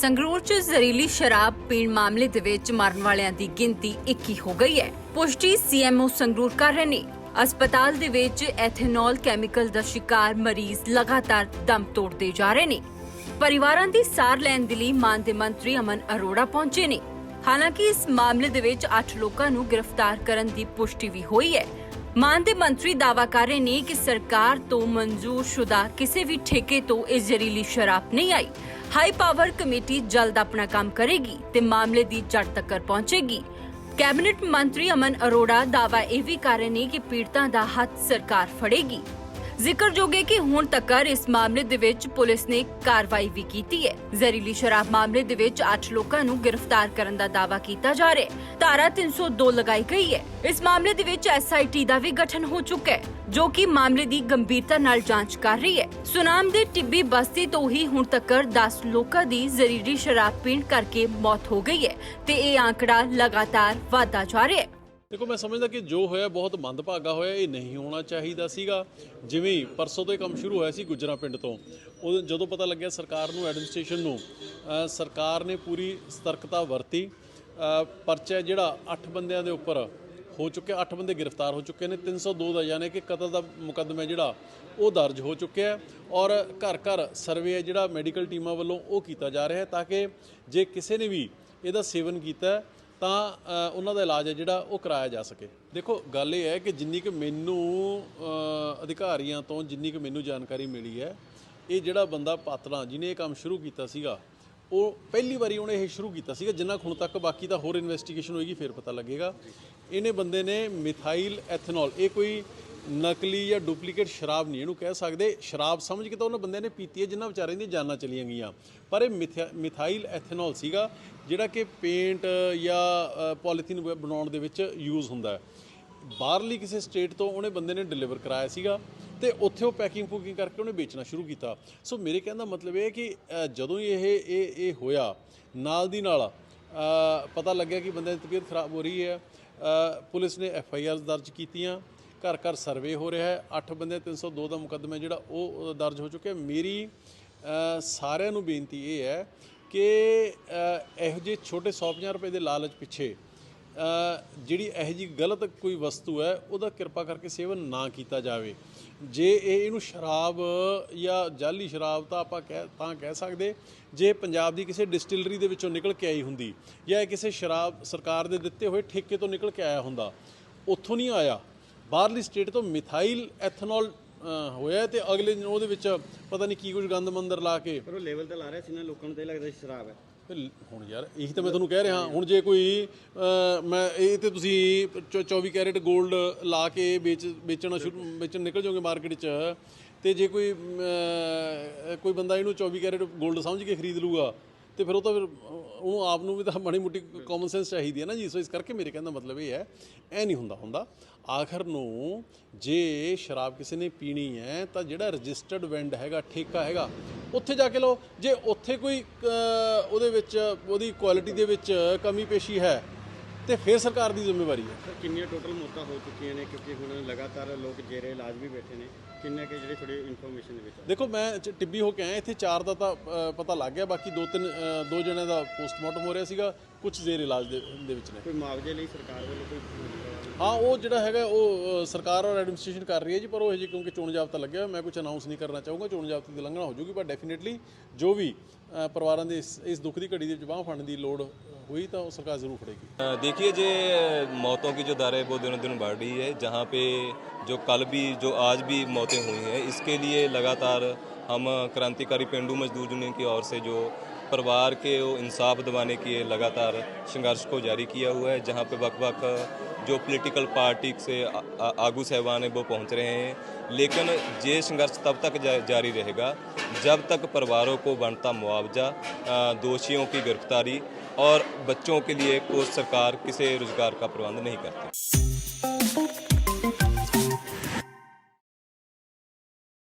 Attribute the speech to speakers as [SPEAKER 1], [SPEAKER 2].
[SPEAKER 1] ਸੰਗਰੂਰ 'ਚ ਜ਼ਹਿਰੀਲੀ ਸ਼ਰਾਬ ਪੀਣ ਮਾਮਲੇ ਦੇ ਵਿੱਚ ਮਰਨ ਵਾਲਿਆਂ ਦੀ ਗਿਣਤੀ 21 ਹੋ ਗਈ ਹੈ। ਪੁਸ਼ਟੀ ਸੀਐਮਓ ਸੰਗਰੂਰ ਕਰ ਰਹੇ ਨੇ। ਹਸਪਤਾਲ ਦੇ ਵਿੱਚ ਐਥੇਨੋਲ ਕੈਮੀਕਲ ਦਾ ਸ਼ਿਕਾਰ ਮਰੀਜ਼ ਲਗਾਤਾਰ ਦਮ ਤੋੜਦੇ ਜਾ ਰਹੇ ਨੇ। ਪਰਿਵਾਰਾਂ ਦੀ ਸਾਰ ਲੈਣ ਦੇ ਲਈ ਮਾਨ ਦੇ ਮੰਤਰੀ ਅਮਨ ਅਰੋੜਾ ਪਹੁੰਚੇ ਨੇ। ਹਾਲਾਂਕਿ ਇਸ ਮਾਮਲੇ ਦੇ ਵਿੱਚ 8 ਲੋਕਾਂ ਨੂੰ ਗ੍ਰਿਫਤਾਰ ਕਰਨ ਦੀ ਪੁਸ਼ਟੀ ਵੀ ਹੋਈ ਹੈ। ਮਾਨ ਦੇ ਮੰਤਰੀ ਦਾਅਵਾ ਕਰ ਰਹੇ ਨੇ ਕਿ ਸਰਕਾਰ ਤੋਂ ਮਨਜ਼ੂਰ ਸ਼ੁਦਾ ਕਿਸੇ ਵੀ ਠੇਕੇ ਤੋਂ ਇਹ ਜ਼ਹਿਰੀਲੀ ਸ਼ਰਾਬ ਨਹੀਂ ਆਈ। ਹਾਈ ਪਾਵਰ ਕਮੇਟੀ ਜਲਦ ਆਪਣਾ ਕੰਮ ਕਰੇਗੀ ਤੇ ਮਾਮਲੇ ਦੀ ਜੜ ਤੱਕ ਪਹੁੰਚੇਗੀ। ਕੈਬਨਿਟ ਮੰਤਰੀ ਅਮਨ ਅਰੋੜਾ ਦਾਅਵਾ ਇਹ ਵੀ ਕਰ ਰਹੇ ਨੇ ਕਿ ਪੀੜਤਾਂ ਦਾ ਹੱਥ ਸਰਕਾਰ ਫੜੇਗੀ। ਜ਼ਿਕਰਯੋਗ ਹੈ ਕਿ ਹੁਣ ਤੱਕ ਇਸ ਮਾਮਲੇ ਦੇ ਵਿੱਚ ਪੁਲਿਸ ਨੇ ਕਾਰਵਾਈ ਵੀ ਕੀਤੀ ਹੈ। ਜ਼ਹਿਰੀਲੀ ਸ਼ਰਾਬ ਮਾਮਲੇ ਦੇ ਵਿੱਚ 8 ਲੋਕਾਂ ਨੂੰ ਗ੍ਰਿਫਤਾਰ ਕਰਨ ਦਾ ਦਾਅਵਾ ਕੀਤਾ ਜਾ ਰਿਹਾ ਹੈ। ਧਾਰਾ 302 ਲਗਾਈ ਗਈ ਹੈ। ਇਸ ਮਾਮਲੇ ਦੇ ਵਿੱਚ ਐਸਆਈਟੀ ਦਾ ਵੀ ਗਠਨ ਹੋ ਚੁੱਕਾ ਹੈ, ਜੋ ਕਿ ਮਾਮਲੇ ਦੀ ਗੰਭੀਰਤਾ ਨਾਲ ਜਾਂਚ ਕਰ ਰਹੀ ਹੈ। ਸੁਨਾਮ ਦੇ ਟਿੱਬੀ ਬਸਤੀ ਤੋਂ ਹੀ ਹੁਣ ਤੱਕ 10 ਲੋਕਾਂ ਦੀ ਜ਼ਹਿਰੀਲੀ ਸ਼ਰਾਬ ਪੀਣ ਕਰਕੇ ਮੌਤ ਹੋ ਗਈ ਹੈ ਤੇ ਇਹ ਆંકੜਾ ਲਗਾਤਾਰ ਵਧਦਾ ਜਾ ਰਿਹਾ ਹੈ।
[SPEAKER 2] ਦੇਖੋ, ਮੈਂ ਸਮਝਦਾ ਕਿ ਜੋ ਹੋਇਆ ਬਹੁਤ ਮੰਦਭਾਗਾ ਹੋਇਆ, ਇਹ ਨਹੀਂ ਹੋਣਾ ਚਾਹੀਦਾ ਸੀਗਾ। ਜਿਵੇਂ ਪਰਸੋਂ ਤੋਂ ਇਹ ਕੰਮ ਸ਼ੁਰੂ ਹੋਇਆ ਸੀ ਗੁਜਰਾ ਪਿੰਡ ਤੋਂ, ਉਹ ਜਦੋਂ ਪਤਾ ਲੱਗਿਆ ਸਰਕਾਰ ਨੂੰ, ਐਡਮਿਨਿਸਟ੍ਰੇਸ਼ਨ ਨੂੰ ਸਰਕਾਰ ਨੇ ਪੂਰੀ ਸਤਰਕਤਾ ਵਰਤੀ। ਪਰਚਾ ਜਿਹੜਾ 8 ਬੰਦਿਆਂ ਦੇ ਉੱਪਰ ਹੋ ਚੁੱਕਿਆ 8 ਬੰਦੇ ਗ੍ਰਿਫਤਾਰ ਹੋ ਚੁੱਕੇ ਨੇ 302 ਦਾ ਯਾਨੀ ਕਿ ਕਤਲ ਦਾ ਮੁਕੱਦਮਾ ਜਿਹੜਾ, ਉਹ ਦਰਜ ਹੋ ਚੁੱਕਿਆ ਔਰ ਘਰ ਘਰ ਸਰਵੇ ਹੈ ਜਿਹੜਾ ਮੈਡੀਕਲ ਟੀਮਾਂ ਵੱਲੋਂ ਉਹ ਕੀਤਾ ਜਾ ਰਿਹਾ ਹੈ, ਤਾਂ ਕਿ ਜੇ ਕਿਸੇ ਨੇ ਵੀ ਇਹਦਾ ਸੇਵਨ ਕੀਤਾ ਤਾਂ ਉਹਨਾਂ ਦਾ ਇਲਾਜ ਹੈ ਜਿਹੜਾ ਉਹ ਕਰਾਇਆ ਜਾ ਸਕੇ। ਦੇਖੋ, ਗੱਲ ਇਹ ਹੈ ਕਿ ਜਿੰਨੀ ਕਿ ਮੈਨੂੰ ਅਧਿਕਾਰੀਆਂ ਤੋਂ ਜਿੰਨੀ ਕਿ ਮੈਨੂੰ ਜਾਣਕਾਰੀ ਮਿਲੀ ਹੈ, ਇਹ ਜਿਹੜਾ ਬੰਦਾ ਪਾਤਲਾ ਜਿਹਨੇ ਇਹ ਕੰਮ ਸ਼ੁਰੂ ਕੀਤਾ ਸੀਗਾ, ਉਹ ਪਹਿਲੀ ਵਾਰੀ ਉਹਨੇ ਇਹ ਸ਼ੁਰੂ ਕੀਤਾ ਸੀਗਾ, ਜਿੰਨਾ ਕੁ ਹੁਣ ਤੱਕ ਬਾਕੀ ਤਾਂ ਹੋਰ ਇਨਵੈਸਟੀਗੇਸ਼ਨ ਹੋਏਗੀ, ਫਿਰ ਪਤਾ ਲੱਗੇਗਾ। ਇਹਨੇ ਬੰਦੇ ਨੇ ਮਿਥਾਈਲ ਐਥਨੋਲ, ਇਹ ਕੋਈ ਨਕਲੀ ਜਾਂ ਡੁਪਲੀਕੇਟ ਸ਼ਰਾਬ ਨਹੀਂ ਇਹਨੂੰ ਕਹਿ ਸਕਦੇ। ਸ਼ਰਾਬ ਸਮਝ ਕੇ ਤਾਂ ਉਹਨਾਂ ਬੰਦਿਆਂ ਨੇ ਪੀਤੀ ਹੈ, ਜਿਨ੍ਹਾਂ ਵਿਚਾਰਿਆਂ ਦੀਆਂ ਜਾਨਾਂ ਚਲੀਆਂ ਗਈਆਂ। ਪਰ ਇਹ ਮਿਥਿਆ- ਮਿਥਾਈਲ ਐਥਨੋਲ ਸੀਗਾ, ਜਿਹੜਾ ਕਿ ਪੇਂਟ ਜਾਂ ਪੋਲੀਥੀਨ ਬਣਾਉਣ ਦੇ ਵਿੱਚ ਯੂਜ਼ ਹੁੰਦਾ ਹੈ। ਬਾਹਰਲੀ ਕਿਸੇ ਸਟੇਟ ਤੋਂ ਉਹਨੇ ਬੰਦੇ ਨੇ ਡਿਲੀਵਰ ਕਰਾਇਆ ਸੀਗਾ ਤੇ ਉੱਥੇ ਉਹ ਪੈਕਿੰਗ ਪੂਕਿੰਗ ਕਰਕੇ ਉਹਨੇ ਵੇਚਣਾ ਸ਼ੁਰੂ ਕੀਤਾ। ਸੋ ਮੇਰੇ ਕਹਿਣ ਦਾ ਮਤਲਬ ਇਹ ਹੈ ਕਿ ਜਦੋਂ ਹੀ ਇਹ ਇਹ ਇਹ ਹੋਇਆ, ਨਾਲ ਦੀ ਨਾਲ ਪਤਾ ਲੱਗਿਆ ਕਿ ਬੰਦੇ ਦੀ ਤਬੀਅਤ ਖਰਾਬ ਹੋ ਰਹੀ ਹੈ। ਪੁਲਿਸ ਨੇ ਐਫ ਆਈ ਆਰ ਦਰਜ ਕੀਤੀਆਂ। ਘਰ ਘਰ ਸਰਵੇ ਹੋ ਰਿਹਾ ਹੈ। 8 ਬੰਦੇ 302 ਦਾ ਮੁਕੱਦਮਾ ਜਿਹੜਾ ਉਹ ਦਰਜ ਹੋ ਚੁੱਕਿਆ ਮੇਰੀ ਸਾਰਿਆਂ ਨੂੰ ਬੇਨਤੀ ਇਹ ਹੈ ਕਿ ਇਹੋ ਜਿਹੇ ਛੋਟੇ 150 ਰੁਪਏ ਦੇ ਲਾਲਚ ਪਿੱਛੇ ਜਿਹੜੀ ਇਹੋ ਜੀ ਗਲਤ ਕੋਈ ਵਸਤੂ ਹੈ, ਉਹਦਾ ਕਿਰਪਾ ਕਰਕੇ ਸੇਵਨ ਨਾ ਕੀਤਾ ਜਾਵੇ। ਜੇ ਇਹ ਇਹਨੂੰ ਸ਼ਰਾਬ ਜਾਂ ਜਾਲੀ ਸ਼ਰਾਬ ਤਾਂ ਆਪਾਂ ਕਹਿ, ਤਾਂ ਕਹਿ ਸਕਦੇ, ਜੇ ਪੰਜਾਬ ਦੀ ਕਿਸੇ ਡਿਸਟਿਲਰੀ ਦੇ ਵਿੱਚੋਂ ਨਿਕਲ ਕੇ ਆਈ ਹੁੰਦੀ ਜਾਂ ਇਹ ਕਿਸੇ ਸ਼ਰਾਬ ਸਰਕਾਰ ਦੇ ਦਿੱਤੇ ਹੋਏ ਠੇਕੇ ਤੋਂ ਨਿਕਲ ਕੇ ਆਇਆ ਹੁੰਦਾ, ਉੱਥੋਂ ਨਹੀਂ ਆਇਆ ਬਾਹਰਲੀ ਸਟੇਟ ਤੋਂ ਮਿਥਾਈਲ ਐਥਨੋਲ ਹੋਇਆ ਤੇ ਅਗਲੇ ਦਿਨ ਉਹਦੇ ਵਿੱਚ ਪਤਾ ਨਹੀਂ ਕੀ ਕੁਝ ਗੰਦ ਮੰਦਰ ਲਾ ਕੇ
[SPEAKER 3] ਪਰ ਉਹ ਲੈਵਲ ਤੇ ਲਾ ਰਿਹਾ ਸੀ ਨਾ ਲੋਕਾਂ ਨੂੰ ਤਾਂ ਲੱਗਦਾ ਸੀ ਸ਼ਰਾਬ ਹੈ।
[SPEAKER 2] ਹੁਣ ਯਾਰ ਇਹੀ ਤਾਂ ਮੈਂ ਤੁਹਾਨੂੰ ਕਹਿ ਰਿਹਾ ਹੁਣ ਜੇ ਕੋਈ ਮੈਂ ਇਹ ਤੇ ਤੁਸੀਂ ਚੌ- 24 ਕੈਰੇਟ 골ਡ ਲਾ ਕੇ ਵੇਚ ਵੇਚਣਾ ਸ਼ੁਰੂ ਵੇਚਣ ਨਿਕਲ ਜਾਓਗੇ ਮਾਰਕੀਟ 'ਚ ਤੇ ਜੇ ਕੋਈ ਕੋਈ ਬੰਦਾ ਇਹਨੂੰ 24 ਕੈਰੇਟ 골ਡ ਸਮਝ ਕੇ ਖਰੀਦ ਲੂਗਾ ਤੇ ਫਿਰ ਉਹ ਤਾਂ ਫਿਰ ਉਹਨੂੰ ਆਪ ਨੂੰ ਵੀ ਤਾਂ ਮਾੜੀ ਮੋਟੀ ਕਾਮਨ ਸੈਂਸ ਚਾਹੀਦੀ ਹੈ ਨਾ ਜੀ। ਸੋ ਇਸ ਕਰਕੇ ਮੇਰੇ ਕਹਿਣ ਦਾ ਮਤਲਬ ਇਹ ਹੈ ਐ ਨਹੀਂ ਹੁੰਦਾ ਹੁੰਦਾ। ਆਖਰ ਨੂੰ ਜੇ ਸ਼ਰਾਬ ਕਿਸੇ ਨੇ ਪੀਣੀ ਹੈ, ਤਾਂ ਜਿਹੜਾ ਰਜਿਸਟਰਡ ਵੈਂਡ ਹੈਗਾ, ਠੇਕਾ ਹੈਗਾ, ਉੱਥੇ ਜਾ ਕੇ ਲਓ। ਜੇ ਉੱਥੇ ਕੋਈ ਉਹਦੇ ਵਿੱਚ, ਉਹਦੀ ਕੁਆਲਿਟੀ ਦੇ ਵਿੱਚ ਕਮੀ ਪੇਸ਼ੀ ਹੈ ਤੇ ਫਿਰ ਸਰਕਾਰ ਦੀ ਜ਼ਿੰਮੇਵਾਰੀ ਹੈ।
[SPEAKER 3] ਸਰ ਕਿੰਨੀਆਂ ਟੋਟਲ ਮੌਤਾਂ ਹੋ ਚੁੱਕੀਆਂ ਨੇ? ਕਿਉਂਕਿ ਹੁਣ ਲਗਾਤਾਰ ਲੋਕ ਜੇਰੇ ਇਲਾਜ ਵੀ ਬੈਠੇ ਨੇ। ਕਿੰਨੇ ਕਿ ਜਿਹੜੇ ਥੋੜੀ ਇਨਫੋਰਮੇਸ਼ਨ ਦੇ ਵਿੱਚ।
[SPEAKER 2] ਦੇਖੋ ਮੈਂ ਟਿੱਬੀ ਹੋ ਕੇ ਆਇਆ ਇੱਥੇ ਚਾਰ ਦਾ ਤਾਂ ਪਤਾ ਲੱਗ ਗਿਆ। ਬਾਕੀ ਦੋ ਤਿੰਨ ਦੋ ਜਣਿਆਂ ਦਾ ਪੋਸਟਮਾਰਟਮ ਹੋ ਰਿਹਾ ਸੀਗਾ ਕੁਝ ਜ਼ੇਰ ਇਲਾਜ ਦੇ ਦੇ ਵਿੱਚ ਨੇ।
[SPEAKER 3] ਕੋਈ ਮੁਆਵਜ਼ੇ ਲਈ ਸਰਕਾਰ ਵੱਲੋਂ ਕੋਈ
[SPEAKER 2] ਹਾਂ ਉਹ ਜਿਹੜਾ ਹੈਗਾ ਉਹ ਅ, ਸਰਕਾਰ ਔਰ ਐਡਮਿਨਿਸਟ੍ਰੇਸ਼ਨ ਕਰ ਰਹੀ ਹੈ ਜੀ ਪਰ ਉਹ ਹਜੇ ਕਿਉਂਕਿ ਚੋਣ ਜਾਬਤਾ ਲੱਗਿਆ ਹੋਇਆ, ਮੈਂ ਕੁਝ ਅਨਾਉਂਸ ਨਹੀਂ ਕਰਨਾ ਚਾਹੂੰਗਾ ਚੋਣ ਜਾਬਤੇ ਦੀ ਉਲੰਘਣਾ ਹੋ ਜਾਊਗੀ ਪਰ ਡੈਫੀਨਿਟਲੀ ਜੋ ਵੀ ਅ, ਪਰਿਵਾਰਾਂ ਦੇ ਇਸ ਇਸ ਦੁੱਖ ਦੀ ਘੜੀ ਦੇ ਵਿੱਚ ਬਾਂਹ ਫੜਨ ਦੀ ਲੋੜ ਹੋਈ ਤਾਂ ਉਹ ਸਰਕਾਰ ਜ਼ਰੂਰ ਫੜੇਗੀ
[SPEAKER 4] अ, देखिए जे मौतों की जो दर है वो दिनों दिन बढ़ रही है जहाँ पे जो कल भी जो आज भी मौतें हुई हैं इसके लिए लगातार हम क्रांतिकारी पेंडू मजदूर यूनियन की ओर से जो परिवार के वो इंसाफ दिवाने के लिए लगातार संघर्ष को जारी किया हुआ है जहाँ पे वक वक जो पॉलिटिकल पार्टी से आगू साहबान है वो पहुँच रहे हैं। लेकिन ये संघर्ष तब तक जा, जारी रहेगा जब तक परिवारों को बनता मुआवजा दोषियों की गिरफ्तारी और बच्चों के लिए कोई सरकार किसी रोज़गार का प्रबंध नहीं करती।